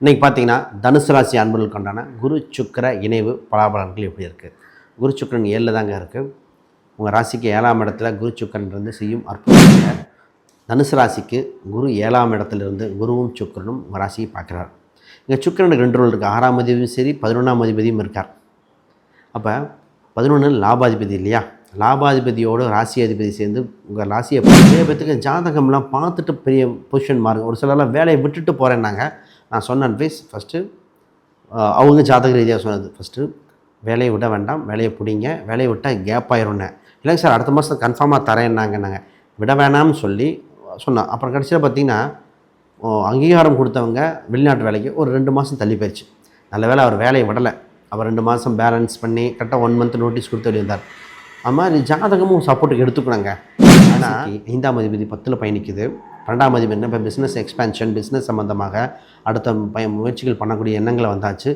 இன்றைக்கி பார்த்தீங்கன்னா தனுசு ராசி அன்பர்கள் கொண்டான குரு சுக்கிர இணைவு பலாபலன்கள் எப்படி இருக்குது குரு சுக்கிரன் ஏழில் தாங்க இருக்குது உங்கள் ராசிக்கு ஏழாம் இடத்துல குரு சுக்கரன் இருந்து செய்யும் அற்புதங்களை. தனுசு ராசிக்கு குரு ஏழாம் இடத்துலேருந்து குருவும் சுக்கிரனும் உங்கள் ராசியை பார்க்குறார். இங்கே சுக்கரனுக்கு ரெண்டு ரோல் இருக்குது ஆறாம் அதிபதியும் சரி பதினொன்றாம் அதிபதியும் இருக்கார். அப்போ பதினொன்று லாபாதிபதி இல்லையா? லாபாதிபதியோடு ராசி அதிபதி சேர்ந்து உங்கள் ராசியை நிறைய பேத்துக்கு ஜாதகம்லாம் பார்த்துட்டு பெரிய பொசிஷன் மாறுங்க ஒரு சிலர்லாம் வேலையை விட்டுட்டு போகிறேன்னாங்க நான் சொன்ன அட்வைஸ் ஃபஸ்ட்டு அவங்க ஜாதக ரீதியாக சொன்னது. ஃபஸ்ட்டு வேலையை விட வேண்டாம் வேலையை பிடிங்க வேலையை விட்டால் கேப் ஆயிரும்னே. இல்லைங்க சார் அடுத்த மாதம் கன்ஃபார்மாக தரேன்னாங்க நாங்கள் விட வேணாம்னு சொல்லி சொன்னோம். அப்புறம் கடைசியில் பார்த்தீங்கன்னா அங்கீகாரம் கொடுத்தவங்க வெளிநாட்டு வேலைக்கு ஒரு ரெண்டு மாதம் தள்ளி போயிடுச்சு நல்ல வேளை அவர் வேலையை விடலை. அவர் ரெண்டு மாதம் பேலன்ஸ் பண்ணி கரெக்டாக ஒன் மந்த் நோட்டீஸ் கொடுத்து வெளியிருந்தார் அது மாதிரி ஜாதகமும் சப்போர்ட்டுக்கு எடுத்துக்கணுங்க. ஆனால் ஐந்தாம் அதிபதி பத்தில் பயணிக்குது. பன்னெண்டாம் அதிபதி என்ன இப்போ பிஸ்னஸ் எக்ஸ்பேன்ஷன் பிஸ்னஸ் சம்மந்தமாக அடுத்த பய முயற்சிகள் பண்ணக்கூடிய எண்ணங்களை வந்தாச்சு.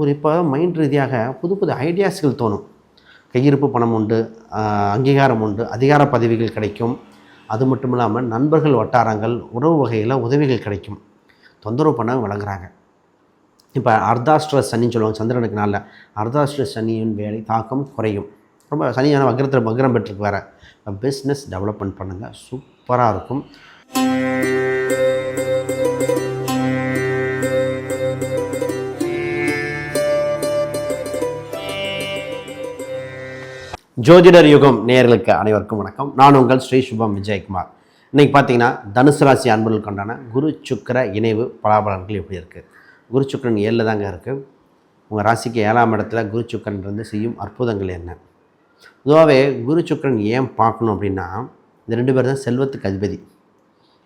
ஒரு இப்போ மைண்ட் ரீதியாக புது புது ஐடியாஸ்கள் தோணும். கையிருப்பு பணம் உண்டு அங்கீகாரம் உண்டு அதிகார பதவிகள் கிடைக்கும். அது மட்டும் இல்லாமல் நண்பர்கள் வட்டாரங்கள் உறவு வகையில் உதவிகள் கிடைக்கும். தொந்தரவு பண்ண விளங்குறாங்க. இப்போ அர்தாஷ்டிர சனின்னு சொல்லுவாங்க சந்திரனுக்கு நாளில். அர்தாஷ்டிர சனியின் வேலை தாக்கம் குறையும். ரொம்ப சனியான வக்ரத்தில் வக்ரம் பெற்றுக்கு வேறு பிஸ்னஸ் டெவலப்மெண்ட் பண்ணுங்கள் சூப்பராக இருக்கும். ஜோதிடர் யுகம் நேர்களுக்கு அனைவருக்கும் வணக்கம். நான் உங்கள் ஸ்ரீ சுபம் விஜயகுமார். இன்றைக்கி பார்த்தீங்கன்னா தனுசு ராசி அன்பர்கள் கொண்டான குரு சுக்கிர இணைவு பலாபலன்கள் எப்படி இருக்குது குரு சுக்கிரன் ஏழில் தாங்க இருக்குது உங்கள் ராசிக்கு ஏழாம் இடத்துல குரு சுக்கிரன் இருந்து செய்யும் அற்புதங்கள் என்ன? பொதுவாகவே குரு சுக்கிரன் ஏன் பார்க்கணும் அப்படின்னா இந்த ரெண்டு பேர் தான் செல்வத்துக்கு அதிபதி.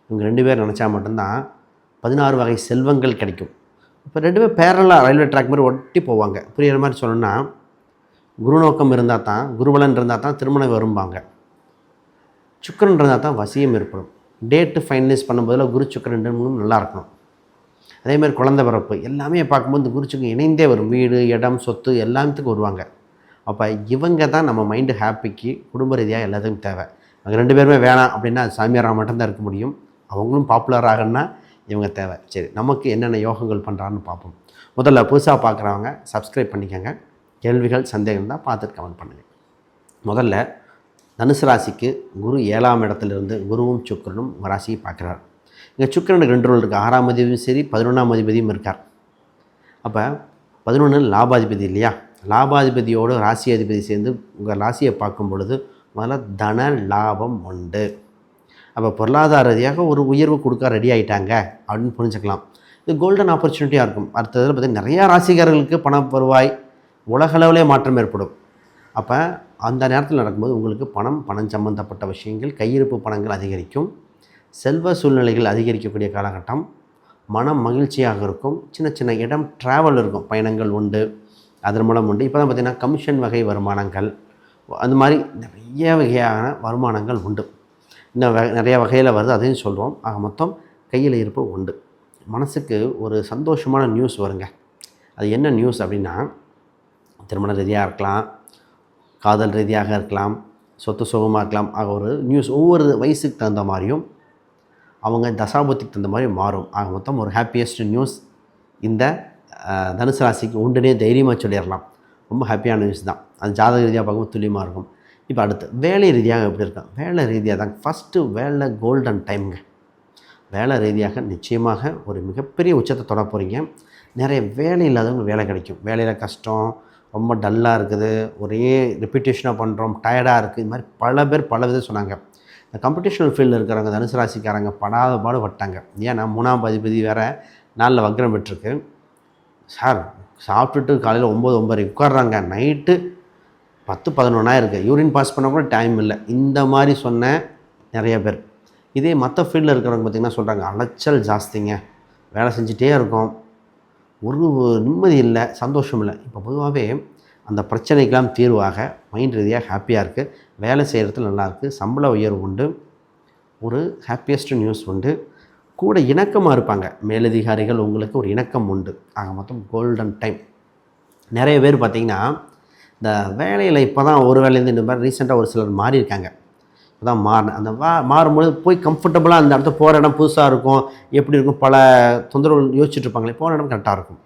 இவங்க ரெண்டு பேர் நினச்சா மட்டும்தான் பதினாறு வகை செல்வங்கள் கிடைக்கும். இப்போ ரெண்டு பேர் பேரலாக ரயில்வே ட்ராக் மாதிரி ஒட்டி போவாங்க. புரியுற மாதிரி சொல்லணும்னா குருநோக்கம் இருந்தால் தான் குருபலன் இருந்தால் தான் திருமணம் வரும்பாங்க. சுக்கரன் இருந்தால் தான் வசியம் ஏற்படும். டேட்டு ஃபைனலைஸ் பண்ணும்போதில் குரு சுக்கரன் ரெண்டு நல்லா இருக்கணும். அதே மாதிரி குழந்தை பிறப்பு எல்லாமே பார்க்கும்போது குரு சுக்கரன் இணைந்தே வரும். வீடு இடம் சொத்து எல்லாத்துக்கும் வருவாங்க. அப்போ இவங்க தான் நம்ம மைண்டு ஹாப்பிக்கு குடும்ப ரீதியாக எல்லாத்துக்கும் தேவை. அங்கே ரெண்டு பேருமே வேணாம் அப்படின்னா அது சாமியாராக மட்டும்தான் இருக்க முடியும். அவங்களும் பாப்புலர் ஆகணும்னா இவங்க தேவை. சரி நமக்கு என்னென்ன யோகங்கள் பண்ணுறான்னு பார்ப்போம். முதல்ல புதுசாக பார்க்குறவங்க சப்ஸ்கிரைப் பண்ணிக்கோங்க. கேள்விகள் சந்தேகம் தான் பார்த்துட்டு கமெண்ட் பண்ணுங்கள் முதல்ல தனுசு ராசிக்கு குரு ஏழாம் இடத்துலேருந்து குருவும் சுக்கிரனும் உங்கள் ராசியை பார்க்குறார். இங்கே சுக்கரனுக்கு ரெண்டு ரோல் இருக்குது ஆறாம் அதிபதியும் சரி பதினொன்றாம் அதிபதியும் இருக்கார். அப்போ பதினொன்று லாபாதிபதி இல்லையா? லாபாதிபதியோடு ராசி அதிபதி சேர்ந்து உங்கள் ராசியை பார்க்கும் பொழுது முதல்ல தன லாபம் உண்டு. அப்போ பொருளாதார ரீதியாக ஒரு உயர்வு கொடுக்க ரெடி ஆகிட்டாங்க அப்படின்னு புரிஞ்சுக்கலாம். இது கோல்டன் ஆப்பர்ச்சுனிட்டியாக இருக்கும். அடுத்ததில் பார்த்தீங்கன்னா நிறையா ராசிக்காரர்களுக்கு பண வருவாய் உலகளவிலே மாற்றம் ஏற்படும். அப்போ அந்த நேரத்தில் நடக்கும்போது உங்களுக்கு பணம் பணம் சம்பந்தப்பட்ட விஷயங்கள் கையிருப்பு பணங்கள் அதிகரிக்கும். செல்வ சூழ்நிலைகள் அதிகரிக்கக்கூடிய காலகட்டம். மனம் மகிழ்ச்சியாக இருக்கும். சின்ன சின்ன இடம் ட்ராவல் இருக்கும். பயணங்கள் உண்டு. அதன் மூலம் உண்டு. இப்போ தான் பார்த்திங்கன்னா கமிஷன் வகை வருமானங்கள். அந்த மாதிரி நிறைய வகையான வருமானங்கள் உண்டு. இன்னும் வ- வகையில் வருது அதையும் சொல்கிறோம் ஆக மொத்தம் கையில் இருப்பு உண்டு. மனசுக்கு ஒரு சந்தோஷமான நியூஸ் வருங்க. அது என்ன நியூஸ் அப்படின்னா திருமண ரீதியாக இருக்கலாம் காதல் ரீதியாக இருக்கலாம் சொத்து சுகமாக இருக்கலாம் ஆக ஒரு நியூஸ் ஒவ்வொரு வயசுக்கு தகுந்த மாதிரியும் அவங்க தசாபுத்திக்கு தகுந்த மாதிரி மாறும். ஆக மொத்தம் ஒரு ஹாப்பியஸ்ட் நியூஸ் இந்த தனுசு ராசிக்கு உண்டுனே தைரியமாக சொல்லிடலாம். ரொம்ப ஹாப்பியான நியூஸ் தான். அது ஜாதக ரீதியாக பார்க்கும்போது துல்லியமாக இருக்கும். இப்போ அடுத்து வேலை ரீதியாக எப்படி இருக்கும் வேலை ரீதியாக தான். ஃபஸ்ட்டு வேலை கோல்டன் டைம்ங்க வேலை ரீதியாக நிச்சயமாக ஒரு மிகப்பெரிய உச்சத்தை தொட போகிறீங்க நிறைய வேலை இல்லாதவங்க வேலை கிடைக்கும். வேலையில் கஷ்டம் ரொம்ப டல்லாக இருக்குது. ஒரே ரிப்பீட்டேஷனாக பண்ணுறோம் டயர்டாக இருக்குது. இது மாதிரி பல பேர் பல விதம் சொன்னாங்க. இந்த காம்படிஷனல் ஃபீல்டில் இருக்கிறவங்க தனுசு ராசிக்காரங்க படாத பாடு பட்டாங்க ஏன்னா மூணாம் அதிபதி வேறு நாளில் வக்ரம் பெற்றிருக்கு. சார் சாப்பிட்டுட்டு காலையில் ஒம்பது ஒம்பது உட்காடுறாங்க நைட்டு பத்து பதினொன்றா இருக்குது யூரின் பாஸ் பண்ண கூட டைம் இல்லை. இந்த மாதிரி சொன்ன நிறைய பேர். இதே மற்ற ஃபீல்டில் இருக்கிறவங்க பார்த்திங்கன்னா சொல்கிறாங்க அலைச்சல் ஜாஸ்திங்க. வேலை செஞ்சிட்டே இருக்கோம். ஒரு நிம்மதி இல்லை சந்தோஷம் இல்லை. இப்போ பொதுவாகவே அந்த பிரச்சனைக்கெல்லாம் தீர்வாக மைண்ட் ரீதியாக ஹாப்பியாக இருக்குது வேலை செய்கிறதுல நல்லாயிருக்கு சம்பள உயர்வு உண்டு. ஒரு ஹாப்பியஸ்ட் நியூஸ் உண்டு. கூட இணக்கமாக இருப்பாங்க. மேலதிகாரிகள் உங்களுக்கு ஒரு இணக்கம் உண்டு. ஆக மொத்தம் கோல்டன் டைம் நிறைய பேர் பார்த்திங்கன்னா இந்த வேலையில் இப்போ தான் ஒரு வேலையிலேருந்து இந்த மாதிரி ரீசெண்டாக ஒரு சிலர் மாறி இருக்காங்க அதான் மாறினேன் அந்த வா மாறும்பொழுது போய் கம்ஃபர்டபுளாக அந்த இடத்த போகிற இடம் புதுசாக இருக்கும். எப்படி இருக்கும்? பல தொந்தரவுகள் யோசிச்சுட்டு இருப்பாங்களே போகிற இடம் கரெக்டாக இருக்கும்.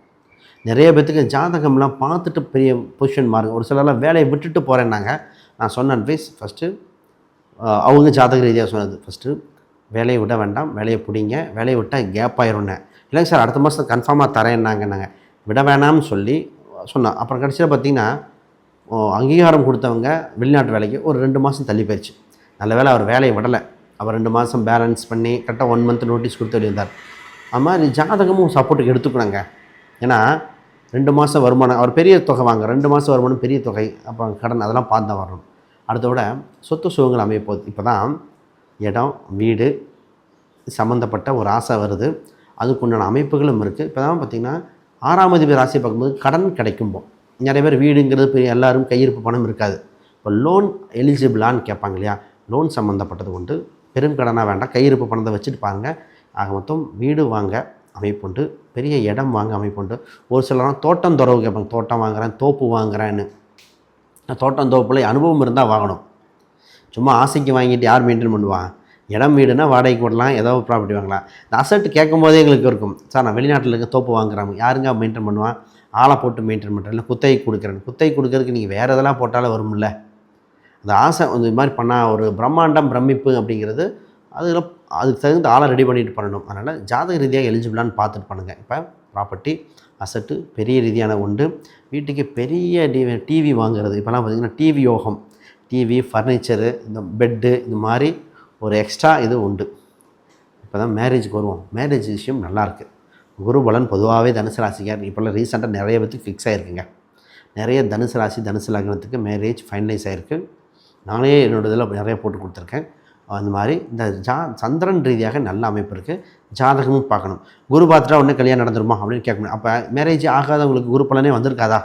நிறைய பேர்த்துக்கு ஜாதகம்லாம் பார்த்துட்டு பெரிய பொசிஷன் மாறுங்க. ஒரு சிலர்லாம் வேலையை விட்டுட்டு போகிறேன்னாங்க நான் சொன்ன அட்வைஸ் ஃபஸ்ட்டு அவங்க ஜாதக ரீதியாக சொன்னது. ஃபஸ்ட்டு வேலையை விட வேண்டாம். வேலையை பிடிங்க. வேலையை விட்டால் கேப் ஆயிரும்னே. இல்லைங்க சார் அடுத்த மாதம் கன்ஃபார்மாக தரேன்னாங்க நாங்கள் விட வேணாம்னு சொல்லி சொன்னோம் அப்புறம் கடைசியில் பார்த்தீங்கன்னா அங்கீகாரம் கொடுத்தவங்க வெளிநாட்டு வேலைக்கு ஒரு ரெண்டு மாதம் தள்ளி போயிடுச்சு நல்ல வேலை அவர் வேலையை விடலை. அவர் ரெண்டு மாதம் பேலன்ஸ் பண்ணி கரெக்டாக ஒன் மந்த் நோட்டீஸ் கொடுத்து வெளியிருந்தார் அது மாதிரி ஜாதகமும் சப்போர்ட்டுக்கு எடுத்துக்கணுங்க. ஏன்னா ரெண்டு மாதம் வருமானம் அவர் பெரிய தொகை வாங்க ரெண்டு மாதம் வருமானம் பெரிய தொகை அப்போ கடன் அதெல்லாம் பார்த்து தான் வரணும். அடுத்தோட சொத்து சுகங்கள் அமைய போகுது. இப்போ தான் இடம் வீடு சம்மந்தப்பட்ட ஒரு ஆசை வருது. அதுக்குண்டான அமைப்புகளும் இருக்குது இப்போ தான் பார்த்திங்கன்னா ஆறாம் அதிபர் ராசியை பார்க்கும்போது கடன் கிடைக்கும்போது நிறைய பேர் வீடுங்கிறது பெரிய எல்லாரும் கையிருப்பு பணம் இருக்காது. இப்போ லோன் எலிஜிபிளான்னு கேட்பாங்க இல்லையா? லோன் சம்மந்தப்பட்டது உண்டு. பெரும் கடனாக வேண்டாம். கையிருப்பு பணத்தை வச்சுட்டு பாருங்க. ஆக மொத்தம் வீடு வாங்க அமைப்புண்டு பெரிய இடம் வாங்க அமைப்புண்டு ஒரு சிலர்லாம் தோட்டம் துறவு கேட்பாங்க. தோட்டம் வாங்குறேன் தோப்பு வாங்குறேன்னு. தோட்டம் தோப்புல அனுபவம் இருந்தால் வாங்கணும். சும்மா ஆசைக்கு வாங்கிட்டு யார் மெயின்டைன் பண்ணுவான் இடம் வீடுனா வாடகைக்கு விடலாம். ஏதோ ப்ராப்பர்ட்டி வாங்கலாம். இந்த அசட் கேட்கும் போதே எங்களுக்கு இருக்கும். சார் நான் வெளிநாட்டில் இருக்க தோப்பு வாங்குறாங்க யாருங்க மெயின்டைன் பண்ணுவான் ஆளை போட்டு மெயின்டைன் பண்ணுறேன் இல்லை குத்தகை கொடுக்குறேன். குத்தகை கொடுக்கறதுக்கு நீங்கள் வேறு எதெல்லாம் போட்டாலும் வரும்ல? அந்த ஆசை இந்த மாதிரி பண்ணால் ஒரு பிரம்மாண்டம் பிரமிப்பு அப்படிங்கிறது அதில் அதுக்கு தகுந்த ஆளை ரெடி பண்ணிட்டு பண்ணணும். அதனால் ஜாதக ரீதியாக எலிஜிபிளான்னு பார்த்துட்டு பண்ணுங்கள் இப்போ ப்ராப்பர்ட்டி அசட்டு பெரிய ரீதியான உண்டு வீட்டுக்கு பெரிய டிவி டிவி வாங்குறது. இப்போலாம் பார்த்திங்கன்னா டிவி யோகம் டிவி ஃபர்னிச்சரு இந்த பெட்டு இந்த மாதிரி ஒரு எக்ஸ்ட்ரா இது உண்டு. இப்போ தான் மேரேஜுக்கு வருவோம். மேரேஜ் விஷயம் நல்லாயிருக்கு குரு பலன் பொதுவாகவே தனுசு ராசிக்கார். இப்போல்லாம் ரீசெண்டாக நிறைய பேத்துக்கு ஃபிக்ஸ் ஆகிருக்குங்க நிறைய தனுசு ராசி தனுசு லக்னத்துக்கு மேரேஜ் ஃபைனலைஸ் ஆகிருக்கு நானே என்னோட இதில் நிறைய போட்டு கொடுத்துருக்கேன். அந்த மாதிரி இந்த ஜா சந்திரன் ரீதியாக நல்ல அமைப்பு இருக்குது ஜாதகமும் பார்க்கணும். குரு பார்த்துட்டா உடனே கல்யாணம் நடந்துருமா அப்படின்னு கேட்க முடியும். அப்போ மேரேஜ் ஆகாதவங்களுக்கு குரு பலனே வந்திருக்காதா?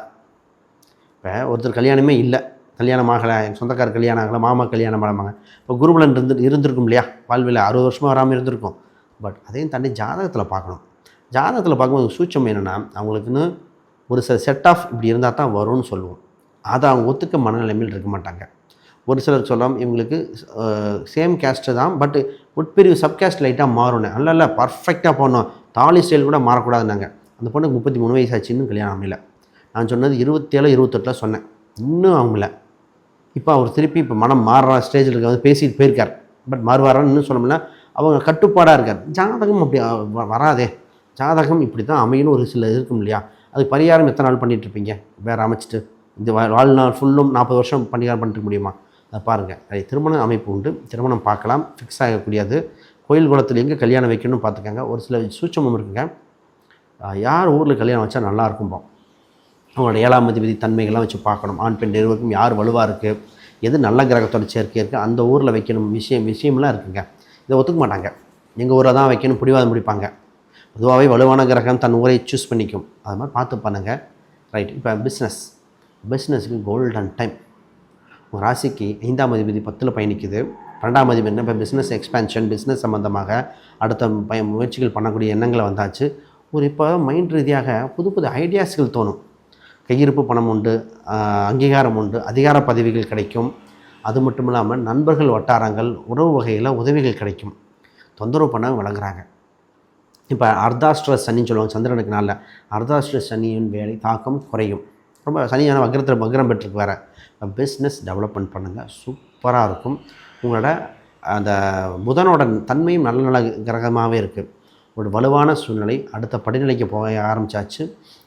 இப்போ ஒருத்தர் கல்யாணமே இல்லை. கல்யாணம் ஆகலை. சொந்தக்கார கல்யாணம் ஆகலை. மாமா கல்யாணம் ஆகாமங்க இப்போ குருபலன் இருந்து இருந்திருக்கும் இல்லையா? வாழ்வில் அறுபது வருஷமாக வராமல் இருந்திருக்கும். பட் அதையும் தாண்டி ஜாதகத்தில் பார்க்கணும். ஜாதகத்தில் பார்க்கும்போது சூட்சம் என்னென்னா அவங்களுக்குன்னு ஒரு சில செட் ஆஃப் இப்படி இருந்தால் தான் வரும்னு சொல்லுவோம். அதை அவங்க ஒத்துக்க மனநிலைமையில் இருக்க மாட்டாங்க. ஒரு சிலர் சொல்லலாம் இவங்களுக்கு சேம் கேஸ்ட்டு தான் பட் உட்பிரிவு சப்காஸ்ட் லைட்டாக மாறணும் நல்ல இல்லை பர்ஃபெக்டாக போகணும் தாலி ஸ்டைல் கூட மாறக்கூடாதுனாங்க அந்த பொண்ணுக்கு முப்பத்தி மூணு வயசு ஆச்சுன்னு கல்யாணம் அமையல நான் சொன்னது இருபத்தேழு இருபத்தெட்டில் சொன்னேன். இன்னும் அவங்கள. இப்போ அவர் திருப்பி இப்போ மனம் மாறுற ஸ்டேஜில் இருக்க வந்து பேசிட்டு போயிருக்கார். பட் மாறுவாரான்னு இன்னும் சொல்ல முடியல. அவங்க கட்டுப்பாடாக இருக்கார். ஜாதகம் அப்படி வராதே. ஜாதகம் இப்படி தான் அமையணும் ஒரு சில இருக்கும் இல்லையா? அது பரிகாரம் எத்தனை நாள் பண்ணிகிட்ருப்பீங்க வேறு அமைச்சிட்டு இந்த வா- வாழ்நாள் ஃபுல்லும் நாற்பது வருஷம் பரிகாரம் பண்ணிட்டு முடியுமா? அதை பாருங்கள் அது திருமண அமைப்பு உண்டு. திருமணம் பார்க்கலாம். ஃபிக்ஸ் ஆகக்கூடியது. கோயில் குளத்தில் எங்கே கல்யாணம் வைக்கணும்னு பார்த்துக்கங்க. ஒரு சில சூட்சமும் இருக்குங்க. யார் ஊரில் கல்யாணம் வச்சா நல்லாயிருக்கும்போ அவங்களோட ஏழாம் அதிபதி தன்மைகள்லாம் வச்சு பார்க்கணும். ஆண் பெண் இருவருக்கும் யார் வலுவாக இருக்குது எது நல்ல கிரகத்தோட சேர்க்கை இருக்குது அந்த ஊரில் வைக்கணும் விஷயம் விஷயம்லாம் இருக்குங்க. இதை ஒத்துக்க மாட்டாங்க. எங்கள் ஊரில் தான் வைக்கணும். பிடிவாதம் முடிப்பாங்க பொதுவாகவே வலுவான கிரகம் தன் ஊரை சூஸ் பண்ணிக்கும். அது மாதிரி பார்த்து பண்ணுங்கள் ரைட் இப்போ பிஸ்னஸ் பிஸ்னஸுக்கு கோல்டன் டைம் உங்கள் ராசிக்கு ஐந்தாம் அதிபதி பத்தில் பயணிக்குது. பன்னெண்டாம் அதிபதி என்ன? இப்போ பிஸ்னஸ் எக்ஸ்பேன்ஷன் பிஸ்னஸ் சம்மந்தமாக அடுத்த பய முயற்சிகள் பண்ணக்கூடிய எண்ணங்களை வந்தாச்சு. ஒரு இப்போ மைண்ட் ரீதியாக புது புது ஐடியாஸ்கள் தோணும். கையிருப்பு பணம் உண்டு அங்கீகாரம் உண்டு அதிகார பதவிகள் கிடைக்கும். அது மட்டும் இல்லாமல் நண்பர்கள் வட்டாரங்கள் உறவு வகையில் உதவிகள் கிடைக்கும். தொந்தரவு பண்ண விளங்குறாங்க. இப்போ அர்தாஷ்டிர சனின்னு சொல்லுவாங்க சந்திரனுக்கு நாளில். அர்த்தாஷ்டிர சனியின் வேலை தாக்கம் குறையும். ரொம்ப சனியான வக்ரத்தில் வக்ரம் பெற்றுக்கு வேறு. பிஸ்னஸ் டெவலப்மெண்ட் பண்ணுங்கள் சூப்பராக இருக்கும். உங்களோட அந்த புதனோட தன்மையும் நல்ல நல்ல கிரகமாகவே இருக்குது ஒரு வலுவான சூழ்நிலை அடுத்த படிநிலைக்கு போக ஆரம்பிச்சாச்சு.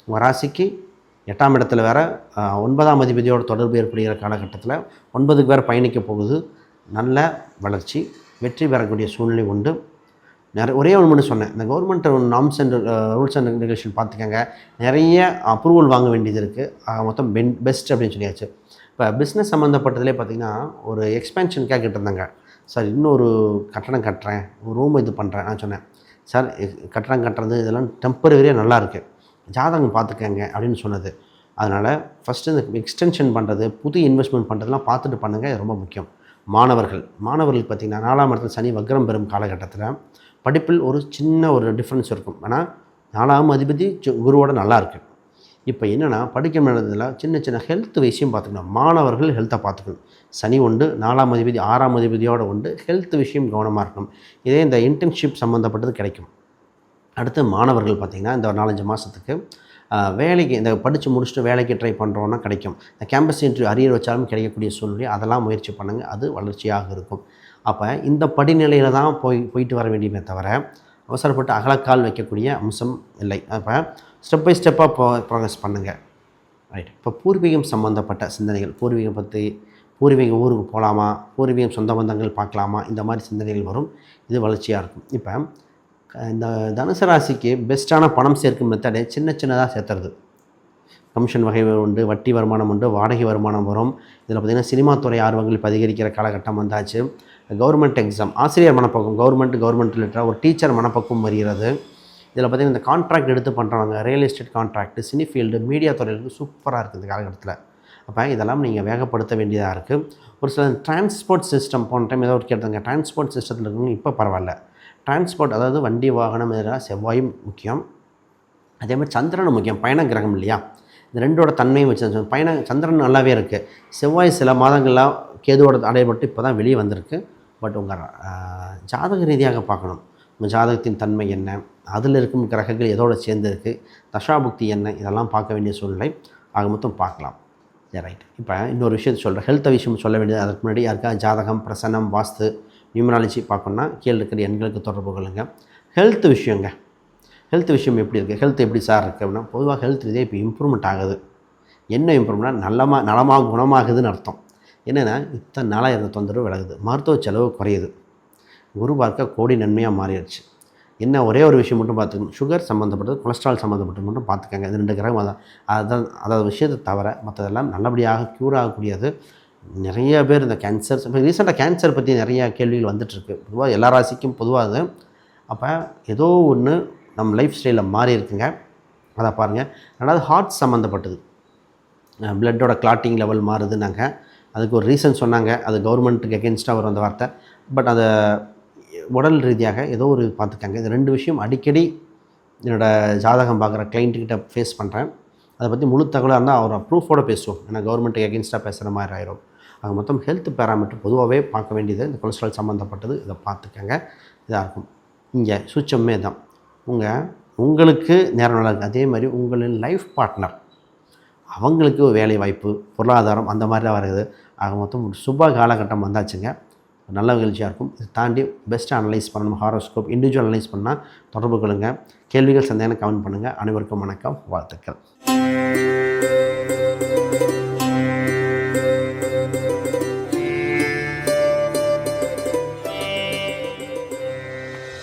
உங்கள் ராசிக்கு எட்டாம் இடத்துல வேறு ஒன்பதாம் அதிபதியோட தொடர்பு ஏற்படுகிற காலகட்டத்தில் ஒன்பதுக்கு வேறு பயணிக்க போகுது. நல்ல வளர்ச்சி வெற்றி பெறக்கூடிய சூழ்நிலை உண்டு. நிறைய ஒரே ஒன்று மட்டும் சொன்னேன். இந்த government norms and rules and regulation பார்த்துக்கங்க. நிறைய அப்ரூவல் வாங்க வேண்டியது இருக்குது மொத்தம் பென் பெஸ்ட் அப்படின்னு சொல்லியாச்சு. இப்போ பிஸ்னஸ் சம்மந்தப்பட்டதுலேயே பார்த்தீங்கன்னா ஒரு எக்ஸ்பென்ஷனுக்காக இருந்தாங்க. சார் இன்னொரு கட்டணம் கட்டுறேன். ஒரு ரூம் இது பண்ணுறேன் நான் சொன்னேன். சார் கட்டணம் கட்டுறது இதெல்லாம் டெம்பரவரியாக நல்லாயிருக்கு ஜாதகம் பார்த்துக்கங்க அப்படின்னு சொன்னது. அதனால் ஃபஸ்ட்டு இந்த எக்ஸ்டென்ஷன் பண்ணுறது புது இன்வெஸ்ட்மெண்ட் பண்ணுறதுலாம் பார்த்துட்டு பண்ணுங்கள் இது ரொம்ப முக்கியம். மாணவர்கள். மாணவர்கள் பார்த்திங்கன்னா நாலாம் இடத்துல சனி வக்ரம் பெறும் காலகட்டத்தில் படிப்பில் ஒரு சின்ன ஒரு டிஃப்ரென்ஸ் இருக்கும். ஆனால் நாலாம் அதிபதி சு- குருவோட நல்லா இருக்கு. இப்போ என்னென்னா படிக்க நேரத்தில் சின்ன சின்ன ஹெல்த் விஷயம் பார்த்துக்கணும். மாணவர்கள் ஹெல்த்தை பார்த்துக்கணும். சனி உண்டு நாலாம் அதிபதி ஆறாம் அதிபதியோடு உண்டு ஹெல்த் விஷயம் கவனமாக இருக்கணும். இதே இந்த இன்டர்ன்ஷிப் சம்மந்தப்பட்டது கிடைக்கும். அடுத்து மாணவர்கள் பார்த்திங்கன்னா இந்த ஒரு நாலஞ்சு மாதத்துக்கு வேலைக்கு இந்த படித்து முடிச்சுட்டு வேலைக்கு ட்ரை பண்ணுறோன்னா கிடைக்கும். இந்த கேம்பஸ் இன்டர்வியூ அரியர் வச்சாலும் கிடைக்கக்கூடிய சூழ்நிலை அதெல்லாம் முயற்சி பண்ணுங்கள் அது வளர்ச்சியாக இருக்கும். அப்போ இந்த படிநிலையில் தான் போய் போயிட்டு வர வேண்டியமே தவிர அவசரப்பட்டு அகலக்கால் வைக்கக்கூடிய அம்சம் இல்லை. அப்போ ஸ்டெப் பை ஸ்டெப்பாக ப்ரோ ப்ரோக்ரஸ் பண்ணுங்கள் ரைட் இப்போ பூர்வீகம் சம்மந்தப்பட்ட சிந்தனைகள் பூர்வீகம் பற்றி பூர்வீக ஊருக்கு போகலாமா பூர்வீகம் சொந்த பந்தங்கள் பார்க்கலாமா? இந்த மாதிரி சிந்தனைகள் வரும். இது வளர்ச்சியாக இருக்கும். இப்போ இந்த தனுசு ராசிக்கு பெஸ்ட்டான பணம் சேர்க்கும் மெத்தடே சின்ன சின்னதாக சேர்த்துறது. கமிஷன் வகை உண்டு வட்டி வருமானம் உண்டு வாடகை வருமானம் வரும். இதில் பார்த்திங்கன்னா சினிமா துறை ஆர்வங்கள் அதிகரிக்கிற காலகட்டம் வந்தாச்சு. கவர்மெண்ட் எக்ஸாம் ஆசிரியர் மனப்பக்கம் கவர்மெண்ட் கவர்மெண்ட் ரிலேட்டடாக ஒரு டீச்சர் மனப்பக்கம் வருகிறது. இதில் பார்த்திங்கன்னா இந்த கான்ட்ராக்ட் எடுத்து பண்ணுறவங்க real estate contract cine field media துறையிலிருந்து சூப்பராக இருக்குது இந்த காலகட்டத்தில். அப்போ இதெல்லாம் நீங்கள் வேகப்படுத்த வேண்டியதாக இருக்குது ஒரு சில டிரான்ஸ்போர்ட் சிஸ்டம் போன டைம் ஏதோ ஒரு கேட்டாங்க டிரான்ஸ்போர்ட் சிஸ்டத்தில் இருக்கவங்க இப்போ பரவாயில்ல. டிரான்ஸ்போர்ட் அதாவது வண்டி வாகனம் இதெல்லாம் செவ்வாயும் முக்கியம். அதே மாதிரி சந்திரனும் முக்கியம். பயண கிரகம் இல்லையா? இந்த ரெண்டோட தன்மையும் வச்சு பயண சந்திரன் நல்லாவே இருக்குது செவ்வாய் சில மாதங்களாக கேதுவோட அடையப்பட்டு இப்போ தான் வெளியே வந்திருக்கு. பட் உங்கள் ஜாதக ரீதியாக பார்க்கணும். உங்கள் ஜாதகத்தின் தன்மை என்ன? அதில் இருக்கும் கிரகங்கள் எதோடு சேர்ந்து இருக்குது தசாபுக்தி என்ன? இதெல்லாம் பார்க்க வேண்டிய சூழ்நிலை. ஆக மொத்தம் பார்க்கலாம். ரைட் இப்போ இன்னொரு விஷயத்தை சொல்கிறேன் ஹெல்த் விஷயம் சொல்ல வேண்டியது அதுக்கு முன்னாடி யாருக்கா ஜாதகம் பிரசனம் வாஸ்து நியூமராலஜி பார்க்கணுன்னா கீழே இருக்கிற எண்களுக்கு தொடர்பு கொள்ளுங்க. ஹெல்த் விஷயங்க. ஹெல்த் விஷயம் எப்படி இருக்குது ஹெல்த் எப்படி சார் இருக்குது அப்படின்னா பொதுவாக ஹெல்த் இதே இப்போ இம்ப்ரூவ்மெண்ட் ஆகுது. என்ன இம்ப்ரூவ்மெண்ட்னா நல்லமாக நலமாக குணமாகுதுன்னு அர்த்தம். என்னென்னா இத்தனை நாளாக இருந்த தொந்தரவு விலகுது. மருத்துவ செலவு குறையுது. குரு பார்க்க கோடி நன்மையாக மாறிடுச்சு. என்ன ஒரே ஒரு விஷயம் மட்டும் பார்த்துக்கணும். சுகர் சம்மந்தப்பட்டது கொலஸ்ட்ரால் சம்மந்தப்பட்டது மட்டும் பார்த்துக்கங்க. இது ரெண்டு கிரகம் அதான். அதான் அதாவது விஷயத்தை தவிர மற்றதெல்லாம் நல்லபடியாக க்யூர் ஆகக்கூடியது. நிறைய பேர் இந்த கேன்சர் இப்போ ரீசெண்டாக கேன்சர் பற்றி நிறைய கேள்விகள் வந்துட்டுருக்கு. பொதுவாக எல்லா ராசிக்கும் பொதுவாக அது. அப்போ ஏதோ ஒன்று நம்ம லைஃப் ஸ்டைலில் மாறி இருக்குங்க. அதை பாருங்கள் ரெண்டாவது ஹார்ட் சம்மந்தப்பட்டது பிளட்டோட கிளாட்டிங் லெவல் மாறுதுன்னாங்க. அதுக்கு ஒரு ரீசன் சொன்னாங்க. அது கவர்மெண்ட்டுக்கு எகென்ஸ்டாக வரும் அந்த வார்த்தை. பட் அதை உடல் ரீதியாக ஏதோ ஒரு பார்த்துக்காங்க இந்த ரெண்டு விஷயம் அடிக்கடி என்னோடய ஜாதகம் பார்க்குற கிளைண்ட்டுக்கிட்ட ஃபேஸ் பண்ணுறேன் அதை பற்றி முழு தகவலாக இருந்தால் அவர் ப்ரூஃபோடு பேசுவோம். ஏன்னா கவர்மெண்ட்டுக்கு எகென்ஸ்டாக பேசுகிற மாதிரி ஆயிரும். ஆக மொத்தம் ஹெல்த் பேராமீட்டர் பொதுவாகவே பார்க்க வேண்டியது இந்த கொலஸ்ட்ரால் சம்மந்தப்பட்டது இதை பார்த்துக்கங்க. இதாக இருக்கும். இங்கே சுச்சமே தான் உங்கள் உங்களுக்கு நேரம் நல்லா இருக்குது அதே மாதிரி உங்களின் லைஃப் பார்ட்னர் அவங்களுக்கு வேலை வாய்ப்பு பொருளாதாரம் அந்த மாதிரி தான் வருது. ஆக மொத்தம் ஒரு சுப காலகட்டம் வந்தாச்சுங்க. நல்ல மகிழ்ச்சியாக இருக்கும். இது தாண்டி பெஸ்ட்டாக அனலைஸ் பண்ணணும். ஹாரோஸ்கோப் இண்டிவிஜுவல் அனலைஸ் பண்ணால் தொடர்பு கொள்ளுங்கள் கேள்விகள் சந்தேகம் கமெண்ட் பண்ணுங்கள் அனைவருக்கும் வணக்கம். வாழ்த்துக்கள்.